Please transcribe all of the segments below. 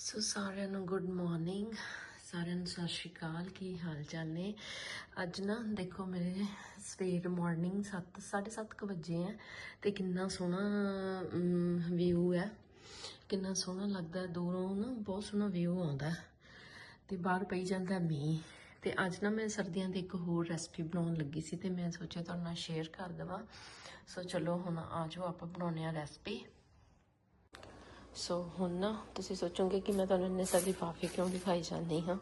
ਸੋ ਸਾਰਿਆਂ ਨੂੰ good morning. ਸਾਰਿਆਂ ਨੂੰ ਸਤਿ ਸ਼੍ਰੀ ਅਕਾਲ। ਕੀ ਹਾਲ ਚਾਲ ਨੇ? ਅੱਜ ਨਾ ਦੇਖੋ ਮੇਰੇ ਸਵੇਰ ਮਾਰਨਿੰਗ 7 7:30 ਕੁ ਵਜੇ ਹੈ ਤੇ ਕਿੰਨਾ ਸੋਹਣਾ ਵਿਊ ਹੈ। ਕਿੰਨਾ ਸੋਹਣਾ ਲੱਗਦਾ ਦੂਰੋਂ ਨਾ ਬਹੁਤ ਸੋਹਣਾ ਵਿਊ ਆਉਂਦਾ ਹੈ। ਤੇ ਬਾਹਰ ਪਈ ਜਾਂਦਾ ਮੀਂਹ। ਤੇ ਅੱਜ ਨਾ ਮੈਂ ਸਰਦੀਆਂ ਦੀ ਇੱਕ ਹੋਰ ਰੈਸਪੀ ਬਣਾਉਣ ਲੱਗੀ ਸੀ ਤੇ ਮੈਂ ਸੋਚਿਆ ਤੁਹਾਡੇ ਨਾਲ ਸ਼ੇਅਰ ਕਰ ਦੇਵਾਂ। ਸੋ ਚਲੋ ਹੁਣ ਆਜੋ ਆਪਾਂ ਬਣਾਉਣੇ ਆ ਰੈਸਪੀ ਸੋ ਹੁਣ ਨਾ ਤੁਸੀਂ ਸੋਚੋਗੇ ਕਿ ਮੈਂ ਤੁਹਾਨੂੰ ਇੰਨੇ ਸਾਰੇ ਲਿਫਾਫੇ ਕਿਉਂ ਦਿਖਾਈ ਜਾਂਦੀ ਹਾਂ?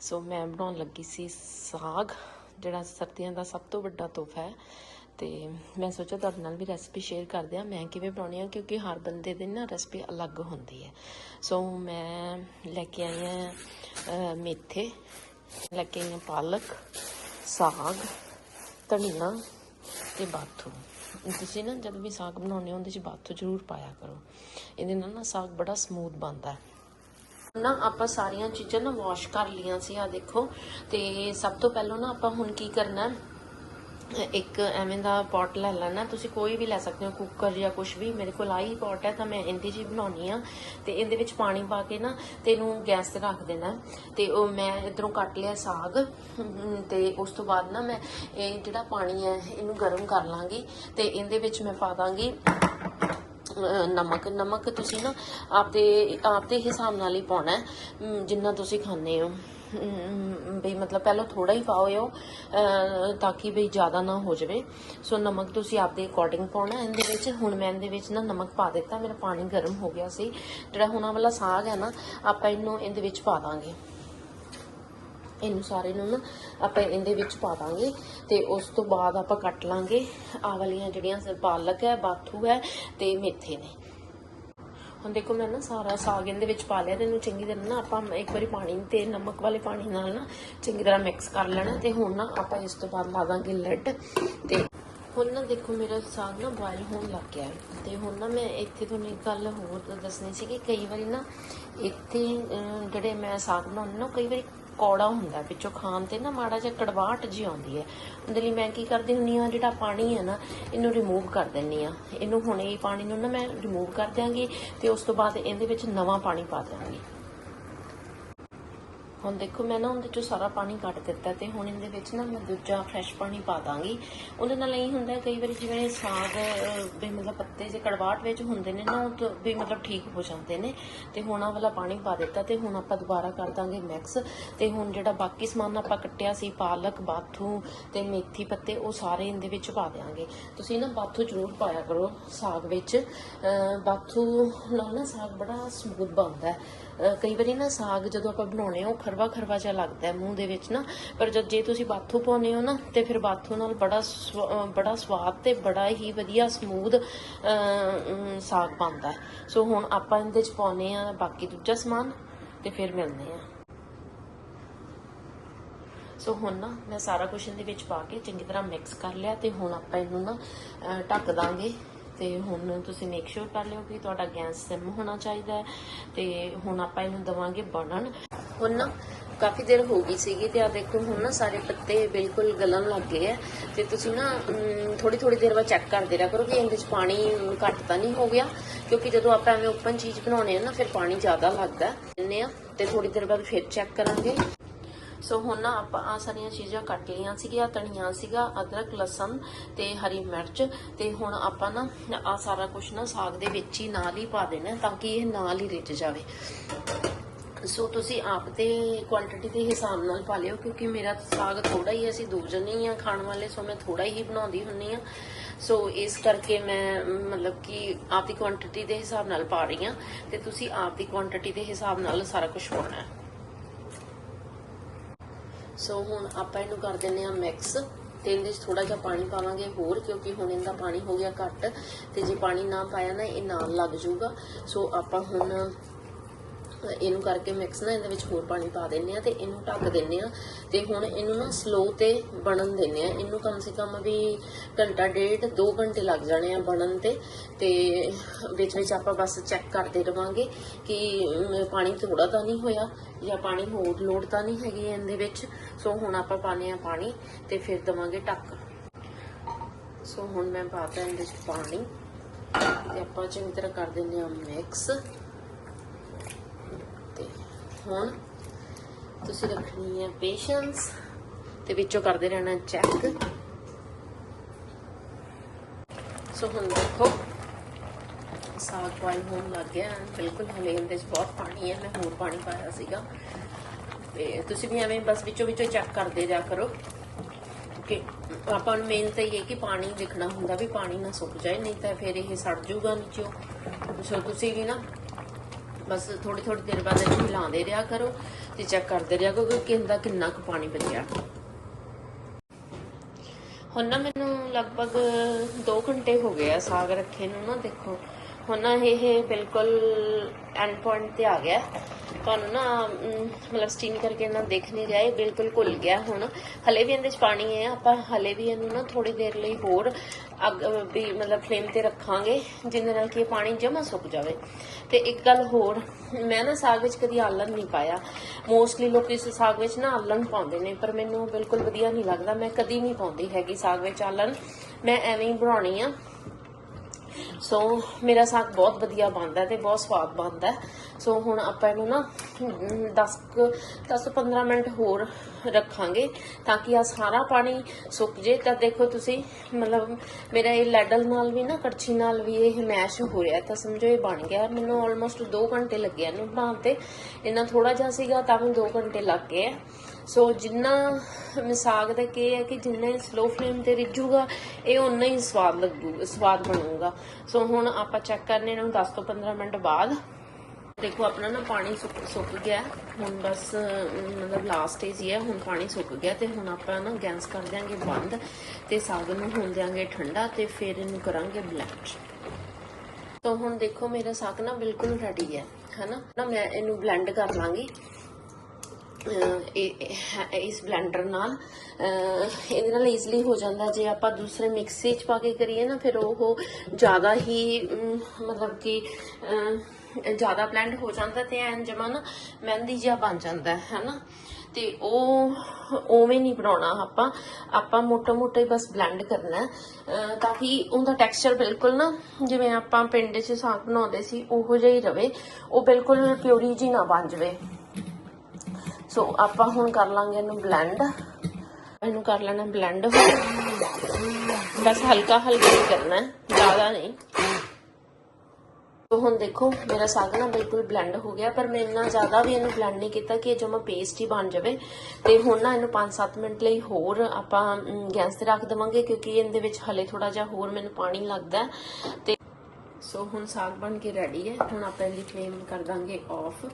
ਸੋ ਮੈਂ ਬਣਾਉਣ ਲੱਗੀ ਸੀ ਸਾਗ, ਜਿਹੜਾ ਸਰਦੀਆਂ ਦਾ ਸਭ ਤੋਂ ਵੱਡਾ ਤੋਹਫਾ ਹੈ। ਤੇ ਮੈਂ ਸੋਚਿਆ ਤੁਹਾਡੇ ਨਾਲ ਵੀ ਰੈਸਪੀ ਸ਼ੇਅਰ ਕਰਦੇ ਆ ਮੈਂ ਕਿਵੇਂ ਬਣਾਉਣੀ ਆ? ਕਿਉਂਕਿ ਹਰ ਬੰਦੇ ਦੀ ਨਾ ਰੈਸਪੀ ਅਲੱਗ ਹੁੰਦੀ ਹੈ। ਸੋ ਮੈਂ ਲੈ ਕੇ ਆਈ ਹਾਂ ਮੇਥੇ, ਲੈ ਕੇ ਆਈ ਹਾਂ ਪਾਲਕ, ਸਾਗ, ਧਨੀਆ ਤੇ ਬਾਥੂ। ਤੁਸੀਂ ਨਾ ਜਦ ਵੀ ਸਾਗ ਬਣਾਉਂਦੇ ਹੋ, ਉਹਦੇ ਚ ਬਾਥੂ ਜ਼ਰੂਰ ਪਾਇਆ ਕਰੋ। ਇਹਦੇ ਨਾਲ ਨਾ ਸਾਗ ਬੜਾ ਸਮੂਥ ਬਣਦਾ ਹੈ। ਨਾ ਆਪਾਂ ਸਾਰੀਆਂ ਚੀਜ਼ਾਂ ਨਾ ਵਾਸ਼ ਕਰ ਲੀਆਂ ਸੀ ਆ ਦੇਖੋ। ਤੇ ਸਭ ਤੋਂ ਪਹਿਲਾਂ ਨਾ ਆਪਾਂ ਹੁਣ ਕੀ ਕਰਨਾ ਹੈ? ਇੱਕ ਐਵੇਂ ਦਾ ਪੋਟ ਲੈ ਲੈਣਾ। ਤੁਸੀਂ ਕੋਈ ਵੀ ਲੈ ਸਕਦੇ ਹੋ ਕੁੱਕਰ ਜਾਂ ਕੁਝ ਵੀ। ਮੇਰੇ ਕੋਲ ਆਹੀ ਪੋਟ ਹੈ ਤਾਂ ਮੈਂ ਇਹਦੇ 'ਚ ਹੀ ਬਣਾਉਣੀ ਆ। ਤੇ ਇਹਦੇ ਵਿੱਚ ਪਾਣੀ ਪਾ ਕੇ ਨਾ ਤੇ ਇਹਨੂੰ ਗੈਸ ਤੇ ਰੱਖ ਦੇਣਾ। ਹੈ। ਤੇ ਉਹ ਮੈਂ ਇਧਰੋਂ ਕੱਟ ਲਿਆ ਸਾਗ। ਹਮ, ਤੇ ਉਸ ਤੋਂ ਬਾਅਦ ਨਾ ਮੈਂ ਇਹ ਜਿਹੜਾ ਪਾਣੀ ਹੈ ਇਹਨੂੰ ਗਰਮ ਕਰ ਲਾਂਗੀ। ਤੇ ਇਹਦੇ ਵਿੱਚ ਮੈਂ ਪਾ ਦਾਂਗੀ ਨਮਕ। ਨਮਕ ਤੁਸੀਂ ਨਾ ਆਪਦੇ ਆਪਦੇ ਹਿਸਾਬ ਨਾਲ ਹੀ ਪਾਉਣਾ ਜਿੰਨਾ ਤੁਸੀਂ ਖਾਂਦੇ ਹੋ। ਵੀ ਮਤਲਬ ਪਹਿਲਾਂ ਥੋੜਾ ਹੀ ਪਾਓ ਤਾਂ ਕਿ ਵੀ ਜ਼ਿਆਦਾ ਨਾ ਹੋ ਜਾਵੇ। ਸੋ ਨਮਕ ਤੁਸੀਂ ਆਪਦੇ ਅਕੋਰਡਿੰਗ ਪਾਉਣਾ, ਇਹਦੇ ਵਿੱਚ ਹੁਣ ਮੈਂ ਇਹਦੇ ਵਿੱਚ ਨਾ ਨਮਕ ਪਾ ਦਿੱਤਾ, ਮੇਰਾ ਪਾਣੀ ਗਰਮ ਹੋ ਗਿਆ ਸੀ। ਜਿਹੜਾ ਹੁਣ ਵਾਲਾ ਸਾਗ ਹੈ ਨਾ, ਆਪਾਂ ਇਹਨੂੰ ਇਹਦੇ ਵਿੱਚ ਪਾ ਦਾਂਗੇ। ਇਹਨੂੰ ਸਾਰੇ ਨੂੰ ਨਾ ਆਪਾਂ ਇਹਦੇ ਵਿੱਚ ਪਾ ਦਾਂਗੇ ਤੇ ਉਸ ਤੋਂ ਬਾਅਦ ਆਪਾਂ ਕੱਟ ਲਾਂਗੇ। ਆਹ ਵਾਲੀਆਂ ਜਿਹੜੀਆਂ ਸ- ਪਾਲਕ ਹੈ, ਬਾਥੂ ਹੈ ਤੇ ਮੇਥੇ ਨੇ। ਹੁਣ ਦੇਖੋ ਮੈਂ ਨਾ ਸਾਰਾ ਸਾਗ ਇਹਦੇ ਵਿੱਚ ਪਾ ਲਿਆ ਤੇ ਇਹਨੂੰ ਚੰਗੀ ਤਰ੍ਹਾਂ ਨਾ ਆਪਾਂ ਇੱਕ ਵਾਰੀ ਪਾਣੀ ਤੇ ਨਮਕ ਵਾਲੇ ਪਾਣੀ ਨਾਲ ਨਾ ਚੰਗੀ ਤਰ੍ਹਾਂ ਮਿਕਸ ਕਰ ਲੈਣਾ ਤੇ ਹੁਣ ਨਾ ਆਪਾਂ ਇਸ ਤੋਂ ਬਾਅਦ ਲਾ ਦਾਂਗੇ ਲੱਡ ਤੇ ਹੁਣ ਨਾ ਦੇਖੋ ਮੇਰਾ ਸਾਗ ਨਾ ਬੋਇਲ ਹੋਣ ਲੱਗ ਗਿਆ ਹੈ ਤੇ ਹੁਣ ਨਾ ਮੈਂ ਇੱਥੇ ਤੁਹਾਨੂੰ ਇੱਕ ਗੱਲ ਹੋਰ ਦੱਸਣੀ ਸੀ ਕਿ ਕਈ ਵਾਰੀ ਨਾ ਇੱਥੇ ਜਿਹੜੇ ਮੈਂ ਸਾਗ ਬਣਾਉਂਦੀ ਨਾ, ਕਈ ਵਾਰੀ ਕੌੜਾ ਹੁੰਦਾ ਹੈ, ਵਿੱਚੋਂ ਖਾਣ ਤੇ ਨਾ ਮਾੜਾ ਜਿਹਾ ਕੜਵਾਹਟ ਜੀ ਆਉਂਦੀ ਹੈ। ਉਹਦੇ ਲਈ ਮੈਂ ਕੀ ਕਰਦੀ ਹੁੰਨੀ ਆ ਜਿਹੜਾ ਪਾਣੀ ਹੈ ਨਾ ਇਹਨੂੰ ਰਿਮੂਵ ਕਰ ਦਿੰਨੀ ਆ ਇਹਨੂੰ ਹੁਣ ਇਹ ਪਾਣੀ ਨੂੰ ਨਾ ਮੈਂ ਰਿਮੂਵ ਕਰ ਦਿਆਂਗੀ ਤੇ ਉਸ ਤੋਂ ਬਾਅਦ ਇਹਦੇ ਵਿੱਚ ਨਵਾਂ ਪਾਣੀ ਪਾ ਦਿਆਂਗੀ। ਹੁਣ ਦੇਖੋ, ਮੈਂ ਨਾ ਉਹਦੇ ਚੋਂ ਸਾਰਾ ਪਾਣੀ ਕੱਢ ਦਿੱਤਾ ਤੇ ਹੁਣ ਇਹਦੇ ਵਿੱਚ ਨਾ ਮੈਂ ਦੂਜਾ ਫਰੈਸ਼ ਪਾਣੀ ਪਾ ਦਾਂਗੀ। ਉਹਦੇ ਨਾਲ ਇਹ ਹੁੰਦਾ ਕਈ ਵਾਰੀ ਜਿਵੇਂ ਸਾਗ ਵੀ ਮਤਲਬ ਪੱਤੇ ਜੇ ਕੜਵਾਹਟ ਵਿੱਚ ਹੁੰਦੇ ਨੇ ਨਾ, ਉਹ ਵੀ ਮਤਲਬ ਠੀਕ ਹੋ ਜਾਂਦੇ ਨੇ। ਤੇ ਹੁਣ ਆਹ ਵਾਲਾ ਪਾਣੀ ਪਾ ਦਿੱਤਾ ਤੇ ਹੁਣ ਆਪਾਂ ਦੁਬਾਰਾ ਕਰ ਦਾਂਗੇ ਮਿਕਸ ਤੇ ਹੁਣ ਜਿਹੜਾ ਬਾਕੀ ਸਮਾਨ ਆਪਾਂ ਕੱਟਿਆ ਸੀ, ਪਾਲਕ, ਬਾਥੂ ਤੇ ਮੇਥੀ ਪੱਤੇ, ਉਹ ਸਾਰੇ ਇਹਦੇ ਵਿੱਚ ਪਾ ਦਿਆਂਗੇ। ਤੁਸੀਂ ਨਾ ਬਾਥੂ ਜ਼ਰੂਰ ਪਾਇਆ ਕਰੋ ਸਾਗ ਵਿੱਚ। ਬਾਥੂ ਨਾਲ ਨਾ ਸਾਗ ਬੜਾ ਸਮੂਥ ਬਣਦਾ ਕਈ ਵਾਰੀ ਨਾ ਸਾਗ ਜਦੋਂ ਆਪਾਂ ਬਣਾਉਣੇ ਆ, ਉਹ ਖਰਵਾ ਖਰਵਾ ਜਿਹਾ ਲੱਗਦਾ ਹੈ ਮੂੰਹ ਦੇ ਵਿੱਚ ਨਾ। ਪਰ ਜਦ ਜੇ ਤੁਸੀਂ ਬਾਥੂ ਪਾਉਨੇ ਹੋ ਨਾ, ਤੇ ਫਿਰ ਬਾਥੂ ਨਾਲ ਬੜਾ ਬੜਾ ਸਵਾਦ ਤੇ ਬੜਾ ਹੀ ਵਧੀਆ ਸਮੂਦ ਸਾਗ ਪਾਉਂਦਾ ਸੋ ਹੁਣ ਆਪਾਂ ਇਹਦੇ ਚ ਪਾਉਨੇ ਆ ਬਾਕੀ ਦੂਜਾ ਸਮਾਨ, ਤੇ ਫਿਰ ਮਿਲਦੇ ਆ ਸੋ ਹੁਣ ਨਾ ਮੈਂ ਸਾਰਾ ਕੁਝ ਇਹਦੇ ਵਿੱਚ ਪਾ ਕੇ ਚੰਗੀ ਤਰ੍ਹਾਂ ਮਿਕਸ ਕਰ ਲਿਆ, ਤੇ ਹੁਣ ਆਪਾਂ ਇਹਨੂੰ ਨਾ ਢੱਕ ਦਾਂਗੇ। ਤੇ ਹੁਣ ਤੁਸੀਂ ਮੇਕ ਸ਼ੋਰ ਕਰ ਲਿਓ ਕਿ ਤੁਹਾਡਾ ਗੈਸ ਸਿਮ ਹੋਣਾ ਚਾਹੀਦਾ ਹੈ। ਤੇ ਹੁਣ ਆਪਾਂ ਇਹਨੂੰ ਦਵਾਂਗੇ ਬਣਨ। ਹੁਣ ਨਾ ਕਾਫੀ ਦੇਰ ਹੋ ਗਈ ਸੀਗੀ ਤੇ ਆ ਦੇਖੋ ਹੁਣ ਨਾ ਸਾਰੇ ਪੱਤੇ ਬਿਲਕੁਲ ਗਲਣ ਲੱਗ ਗਏ ਆ। ਤੇ ਤੁਸੀਂ ਨਾ ਥੋੜੀ ਥੋੜੀ ਦੇਰ ਬਾਅਦ ਚੈੱਕ ਕਰਦੇ ਰਹਿ ਕਰੋ ਕਿ ਇਹਦੇ ਵਿੱਚ ਪਾਣੀ ਘੱਟ ਤਾਂ ਨਹੀਂ ਹੋ ਗਿਆ, ਕਿਉਂਕਿ ਜਦੋਂ ਆਪਾਂ ਐਵੇਂ ਓਪਨ ਚੀਜ਼ ਬਣਾਉਣੇ ਆ ਨਾ, ਫਿਰ ਪਾਣੀ ਜ਼ਿਆਦਾ ਲੱਗਦਾ। ਹੈ ਆ ਤੇ ਥੋੜੀ ਦੇਰ ਬਾਅਦ ਫਿਰ ਚੈੱਕ ਕਰਾਂਗੇ। ਸੋ ਹੁਣ ਨਾ ਆਪਾਂ ਆ ਸਾਰੀਆਂ ਚੀਜ਼ਾਂ ਕੱਟ ਲਈਆਂ ਸੀਗੀਆਂ, ਧਨੀਆ ਸੀਗਾ, ਅਦਰਕ, ਲਸਣ ਤੇ ਹਰੀ ਮਿਰਚ ਤੇ ਹੁਣ ਆਪਾਂ ਨਾ ਆ ਸਾਰਾ ਕੁਝ ਨਾ ਸਾਗ ਦੇ ਵਿੱਚ ਹੀ ਨਾਲ ਹੀ ਪਾ ਦੇਣਾ ਤਾਂ ਕਿ ਇਹ ਨਾਲ ਹੀ ਰਿੱਝ ਜਾਵੇ। ਸੋ ਤੁਸੀਂ ਆਪ ਦੇ ਕੁਆਂਟੀਟੀ ਦੇ ਹਿਸਾਬ ਨਾਲ ਪਾ ਲਿਓ ਕਿਉਂਕਿ ਮੇਰਾ ਸਾਗ ਥੋੜਾ ਹੀ ਹੈ, ਅਸੀਂ ਦੋ ਜਣੇ ਹੀ ਆ ਖਾਣ ਵਾਲੇ ਸੋ ਮੈਂ ਥੋੜਾ ਹੀ ਬਣਾਉਂਦੀ ਹੁੰਨੀ ਆ ਸੋ ਇਸ ਕਰਕੇ ਮੈਂ ਮਤਲਬ ਕਿ ਆਪ ਦੀ ਕੁਆਂਟੀਟੀ ਦੇ ਹਿਸਾਬ ਨਾਲ ਪਾ ਰਹੀ ਆ ਤੇ ਤੁਸੀਂ ਆਪ ਦੀ ਕੁਆਂਟੀਟੀ ਦੇ ਹਿਸਾਬ ਨਾਲ ਸਾਰਾ ਕੁਝ ਪਾਉਣਾ ਹੈ। ਸੋ ਹੁਣ ਆਪਾਂ ਇਹਨੂੰ ਕਰ ਦਿੰਨੇ ਆ ਮਿਕਸ ਤੇ ਇਹਦੇ ਵਿੱਚ ਥੋੜਾ ਜਿਹਾ ਪਾਣੀ ਪਾਵਾਂਗੇ ਹੋਰ ਕਿਉਂਕਿ ਹੁਣ ਇਹਦਾ ਪਾਣੀ ਹੋ ਗਿਆ ਘੱਟ। ਤੇ ਜੇ ਪਾਣੀ ਨਾ ਪਾਇਆ ਨਾ ਇਹ ਨਾਲ ਲੱਗ ਜਾਊਗਾ। ਸੋ ਆਪਾਂ ਹੁਣ ਇਹਨੂੰ ਕਰਕੇ ਮਿਕਸ ਨਾ ਇਹਦੇ ਵਿੱਚ ਹੋਰ ਪਾਣੀ ਪਾ ਦਿੰਨੇ ਆ ਤੇ ਇਹਨੂੰ ਢੱਕ ਦਿੰਨੇ ਆ ਤੇ ਹੁਣ ਇਹਨੂੰ ਨਾ ਸਲੋ ਤੇ ਬਣਨ ਦਿੰਨੇ ਆ ਇਹਨੂੰ ਕਮ ਸੇ ਕਮ ਵੀ ਘੰਟਾ ਡੇਢ 2 ਘੰਟੇ ਲੱਗ ਜਾਣੇ ਆ ਬਣਨ ਤੇ ਤੇ ਵਿੱਚ ਵਿੱਚ ਆਪਾਂ ਬਸ ਚੈੱਕ ਕਰਦੇ ਰਵਾਂਗੇ ਕਿ ਪਾਣੀ ਥੋੜਾ ਤਾਂ ਨਹੀਂ ਹੋਇਆ ਜਾਂ ਪਾਣੀ ਹੋਰ ਲੋੜ ਤਾਂ ਨਹੀਂ ਹੈਗੀ ਇਹਦੇ ਵਿੱਚ। ਸੋ ਹੁਣ ਆਪਾਂ ਪਾਣੇ ਆ ਪਾਣੀ ਤੇ ਫਿਰ ਦਵਾਂਗੇ ਢੱਕ। ਸੋ ਹੁਣ ਮੈਂ ਪਾਤਾ ਇਹਦੇ ਵਿੱਚ ਪਾਣੀ ਤੇ ਆਪਾਂ ਚੰਗੀ ਤਰ੍ਹਾਂ ਕਰ ਦਿੰਦੇ ਆ ਮਿਕਸ ਹੁਣ ਤੁਸੀਂ ਰੱਖਣੀ ਹੈ ਪੇਸ਼ੈਂਸ ਤੇ ਵਿੱਚੋਂ ਕਰਦੇ ਰਹਿਣਾ ਚੈੱਕ ਸੋ ਹੁਣ ਦੇਖੋ, ਸਾਗ ਬੋਇਲ ਹੋਣ ਲੱਗ ਗਿਆ। ਬਿਲਕੁਲ ਹਲੇ ਇਹਦੇ 'ਚ ਬਹੁਤ ਪਾਣੀ ਹੈ, ਮੈਂ ਹੋਰ ਪਾਣੀ ਪਾਇਆ ਸੀਗਾ। ਤੇ ਤੁਸੀਂ ਵੀ ਐਵੇਂ ਬਸ ਵਿੱਚੋਂ ਵਿੱਚੋਂ ਚੈੱਕ ਕਰਦੇ ਜਾ ਕਰੋ। ਕਿ ਆਪਾਂ ਨੂੰ ਮੇਨ ਤਾਂ ਇਹ ਕਿ ਪਾਣੀ ਦੇਖਣਾ ਹੁੰਦਾ ਵੀ ਪਾਣੀ ਨਾ ਸੁੱਕ ਜਾਏ, ਨਹੀਂ ਤਾਂ ਫਿਰ ਇਹ ਸੜ ਜਾਊਗਾ ਨੀਚੋਂ ਸੋ ਤੁਸੀਂ ਵੀ ਨਾ ਬਸ ਥੋੜੀ ਥੋੜੀ ਦੇਰ ਬਾਅਦ ਇਹਨੂੰ ਹਿਲਾਉਂਦੇ ਰਿਹਾ ਕਰੋ ਤੇ ਚੈੱਕ ਕਰਦੇ ਰਿਹਾ ਕਰੋ ਕਿ ਕਿੰਦਾ ਕਿੰਨਾ ਕੁ ਪਾਣੀ ਬਚਿਆ। ਹੁਣ ਨਾ ਮੈਨੂੰ ਲਗਭਗ 2 ਘੰਟੇ ਹੋ ਗਏ ਆ ਸਾਗ ਰੱਖੇ ਨੂੰ ਨਾ ਦੇਖੋ। ਹੁਣ ਨਾ ਇਹ ਬਿਲਕੁਲ ਐਂਡ ਪੁਆਇੰਟ ਤੇ ਆ ਗਿਆ। ਤੁਹਾਨੂੰ ਨਾ ਮਤਲਬ ਸਟੀਮ ਕਰਕੇ ਨਾ ਦੇਖ ਨਹੀਂ ਰਿਹਾ, ਇਹ ਬਿਲਕੁਲ ਘੁਲ ਗਿਆ ਹੁਣ। ਹਲੇ ਵੀ ਇਹਦੇ ਚ ਪਾਣੀ ਹੈ, ਆਪਾਂ ਹਲੇ ਵੀ ਇਹਨੂੰ ਨਾ ਥੋੜੀ ਦੇਰ ਲਈ ਹੋਰ ਅੱਗ, ਵੀ ਮਤਲਬ ਫਲੇਮ ਤੇ ਰੱਖਾਂਗੇ, ਜਿਹਦੇ ਨਾਲ ਕਿ ਇਹ ਪਾਣੀ ਜਮਾ ਸੁੱਕ ਜਾਵੇ। ਤੇ ਇੱਕ ਗੱਲ ਹੋਰ, ਮੈਂ ਨਾ ਸਾਗ ਵਿੱਚ ਕਦੀ ਆਲਣ ਨਹੀਂ ਪਾਇਆ। ਮੋਸਟਲੀ ਲੋਕ ਇਸ ਸਾਗ ਵਿੱਚ ਨਾ ਆਲਣ ਪਾਉਂਦੇ ਨੇ, ਪਰ ਮੈਨੂੰ ਬਿਲਕੁਲ ਵਧੀਆ ਨਹੀਂ ਲੱਗਦਾ। ਮੈਂ ਕਦੀ ਨਹੀਂ ਪਾਉਂਦੀ ਹੈਗੀ ਸਾਗ ਵਿੱਚ ਆਲਣ। ਮੈਂ ਐਵੇਂ ਹੀ ਬਣਾਉਣੀ ਆ। ਸੋ ਮੇਰਾ ਸਾਗ ਬਹੁਤ ਵਧੀਆ ਬਣਦਾ ਤੇ ਬਹੁਤ ਸਵਾਦ ਬਣਦਾ ਸੋ ਹੁਣ ਆਪਾਂ ਇਹਨੂੰ ਨਾ 10 10 15 ਮਿੰਟ ਹੋਰ ਰੱਖਾਂਗੇ ਤਾਂ ਕਿ ਆ ਸਾਰਾ ਪਾਣੀ ਸੁੱਕ ਜੇ ਤਾਂ ਦੇਖੋ ਤੁਸੀਂ, ਮਤਲਬ ਮੇਰਾ ਇਹ ਲੈਡਲ ਨਾਲ ਵੀ ਨਾ, ਕੜਛੀ ਨਾਲ ਵੀ ਇਹ ਮੈਸ਼ ਹੋ ਰਿਹਾ ਤਾਂ ਸਮਝੋ ਇਹ ਬਣ ਗਿਆ। ਮੈਨੂੰ ਆਲਮੋਸਟ 2 ਘੰਟੇ ਲੱਗੇ ਇਹਨੂੰ ਬਣਾਉਣ ਤੇ। ਇਹਨਾਂ ਥੋੜਾ ਜਿਹਾ ਸੀਗਾ ਤਾਂ ਵੀ 2 ਘੰਟੇ ਲੱਗ ਗਏ ਆ। ਸੋ ਜਿੰਨਾ ਮਿਸਾਗ ਦਾ ਕੀ ਹੈ ਕਿ ਜਿੰਨਾ ਹੀ ਸਲੋ ਫਲੇਮ ਤੇ ਰਿੱਝੂਗਾ ਇਹ ਉਨਾ ਹੀ ਸਵਾਦ ਲੱਗੂਗਾ ਸਵਾਦ ਬਣੂਗਾ ਸੋ ਹੁਣ ਆਪਾਂ ਚੈੱਕ ਕਰਨੇ ਨੂੰ 10 ਤੋਂ 15 ਮਿੰਟ ਬਾਅਦ ਦੇਖੋ ਆਪਣਾ ਨਾ ਪਾਣੀ ਸੁੱਕ ਸੁੱਕ ਗਿਆ ਹੁਣ ਬਸ ਮਤਲਬ ਲਾਸਟ ਸਟੇਜ ਹੀ ਹੈ ਹੁਣ ਪਾਣੀ ਸੁੱਕ ਗਿਆ ਤੇ ਹੁਣ ਆਪਾਂ ਨਾ ਗੈਸ ਕਰ ਦਿਆਂਗੇ ਬੰਦ ਤੇ ਸਾਗ ਨੂੰ ਹੋਣ ਦਿਆਂਗੇ ਠੰਡਾ ਤੇ ਫਿਰ ਇਹਨੂੰ ਕਰਾਂਗੇ ਬਲੈਂਡ ਤਾਂ ਹੁਣ ਦੇਖੋ ਮੇਰਾ ਸਾਗ ਨਾ ਬਿਲਕੁਲ ਰੈਡੀ ਹੈ ਹਨਾ ਨਾ ਮੈਂ ਇਹਨੂੰ ਬਲੈਂਡ ਕਰ ਲਾਂਗੀ ਇਸ ਬਲੈਂਡਰ ਨਾਲ। ਇਹਦੇ ਨਾਲ ਈਜ਼ਲੀ ਹੋ ਜਾਂਦਾ। ਜੇ ਆਪਾਂ ਦੂਸਰੇ ਮਿਕਸੀ 'ਚ ਪਾ ਕੇ ਕਰੀਏ ਨਾ, ਫਿਰ ਉਹ ਜ਼ਿਆਦਾ ਹੀ ਮਤਲਬ ਕਿ ਜ਼ਿਆਦਾ ਬਲੈਂਡ ਹੋ ਜਾਂਦਾ ਤੇ ਐਨ ਜਮਾ ਨਾ ਮਹਿੰਦੀ ਜਿਹਾ ਬਣ ਜਾਂਦਾ ਹੈ ਹਨਾ? ਤੇ ਉਹ, ਉਵੇਂ ਨਹੀਂ ਬਣਾਉਣਾ ਆਪਾਂ। ਆਪਾਂ ਮੋਟਾ ਮੋਟਾ ਹੀ ਬਸ ਬਲੈਂਡ ਕਰਨਾ ਤਾਂ ਕਿ ਉਹਦਾ ਟੈਕਸਚਰ ਬਿਲਕੁਲ ਨਾ, ਜਿਵੇਂ ਆਪਾਂ ਪਿੰਡ 'ਚ ਸਾਗ ਬਣਾਉਂਦੇ ਸੀ, ਉਹੋ ਜਿਹਾ ਹੀ ਰਵੇ। ਉਹ ਬਿਲਕੁਲ ਪਿਓਰੀ ਜੀ ਨਾ ਬਣ ਜਾਵੇ। ਸੋ ਆਪਾਂ ਹੁਣ ਕਰ ਲਾਂਗੇ ਇਹਨੂੰ ਬਲੈਂਡ ਇਹਨੂੰ ਕਰ ਲੈਣਾ ਬਲੈਂਡ ਬਸ ਹਲਕਾ ਹਲਕਾ ਹੀ ਕਰਨਾ ਹੈ, ਜ਼ਿਆਦਾ ਨਹੀਂ। ਤੋ ਹੁਣ ਦੇਖੋ, ਮੇਰਾ ਸਾਗ ਨਾ ਬਿਲਕੁਲ ਬਲੈਂਡ ਹੋ ਗਿਆ, ਪਰ ਮੈਂ ਇੰਨਾ ਜ਼ਿਆਦਾ ਵੀ ਇਹਨੂੰ ਬਲੈਂਡ ਨਹੀਂ ਕੀਤਾ ਕਿ ਇਹ ਜਮਾ ਪੇਸਟ ਹੀ ਬਣ ਜਾਵੇ। ਤੇ ਹੁਣ ਨਾ ਇਹਨੂੰ 5-7 ਮਿੰਟ ਲਈ ਹੋਰ ਆਪਾਂ ਗੈਸ ਤੇ ਰੱਖ ਦਵਾਂਗੇ, ਕਿਉਂਕਿ ਇਹਦੇ ਵਿੱਚ ਹਲੇ ਥੋੜਾ ਜਿਹਾ ਹੋਰ ਮੈਨੂੰ ਪਾਣੀ ਲੱਗਦਾ ਤੇ ਸੋ ਹੁਣ ਸਾਗ ਬਣ ਕੇ ਰੈਡੀ ਹੈ। ਹੁਣ ਆਪਾਂ ਇਹਦੀ ਫਲੇਮ ਕਰ ਦਾਂਗੇ ਆਫ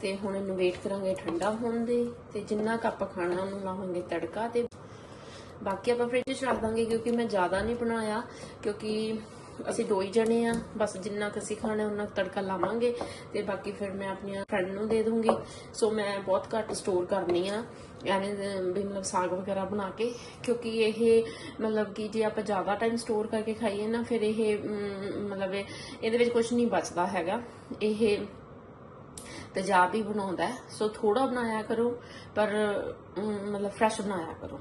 ਤੇ ਹੁਣ ਇਹਨੂੰ ਵੇਟ ਕਰਾਂਗੇ ਠੰਡਾ ਹੋਣ ਦੇ ਤੇ ਜਿੰਨਾ ਕੁ ਆਪਾਂ ਖਾਣਾ ਉਹਨੂੰ ਲਾਵਾਂਗੇ ਤੜਕਾ ਤੇ। ਬਾਕੀ ਆਪਾਂ ਫ੍ਰਿਜ 'ਚ ਰੱਖ ਦਾਂਗੇ ਕਿਉਂਕਿ ਮੈਂ ਜ਼ਿਆਦਾ ਨਹੀਂ ਬਣਾਇਆ, ਕਿਉਂਕਿ ਅਸੀਂ ਦੋ ਹੀ ਜਣੇ ਆ, ਬਸ ਜਿੰਨਾ ਕੁ ਅਸੀਂ ਖਾਣਾ ਉਹਨਾਂ ਕੁ ਤੜਕਾ ਲਾਵਾਂਗੇ ਤੇ ਬਾਕੀ ਫਿਰ ਮੈਂ ਆਪਣੀਆਂ ਫਰੈਂਡ ਨੂੰ ਦੇ ਦੂੰਗੀ। ਸੋ ਮੈਂ ਬਹੁਤ ਘੱਟ ਸਟੋਰ ਕਰਨੀ ਆ, ਐਵੇਂ ਵੀ ਮਤਲਬ ਸਾਗ ਵਗੈਰਾ ਬਣਾ ਕੇ, ਕਿਉਂਕਿ ਇਹ ਮਤਲਬ ਕਿ ਜੇ ਆਪਾਂ ਜ਼ਿਆਦਾ ਟਾਈਮ ਸਟੋਰ ਕਰਕੇ ਖਾਈਏ ਨਾ, ਫਿਰ ਇਹ ਮਤਲਬ ਇਹ- ਇਹਦੇ ਵਿੱਚ ਕੁਝ ਨਹੀਂ ਬਚਦਾ ਹੈਗਾ। ਇਹ ਤੇਜ਼ਾਬ ਹੀ ਬਣਾਉਂਦਾ ਸੋ ਥੋੜਾ ਬਣਾਇਆ ਕਰੋ ਪਰ ਮਤਲਬ ਫਰੈਸ਼ ਬਣਾਇਆ ਕਰੋ।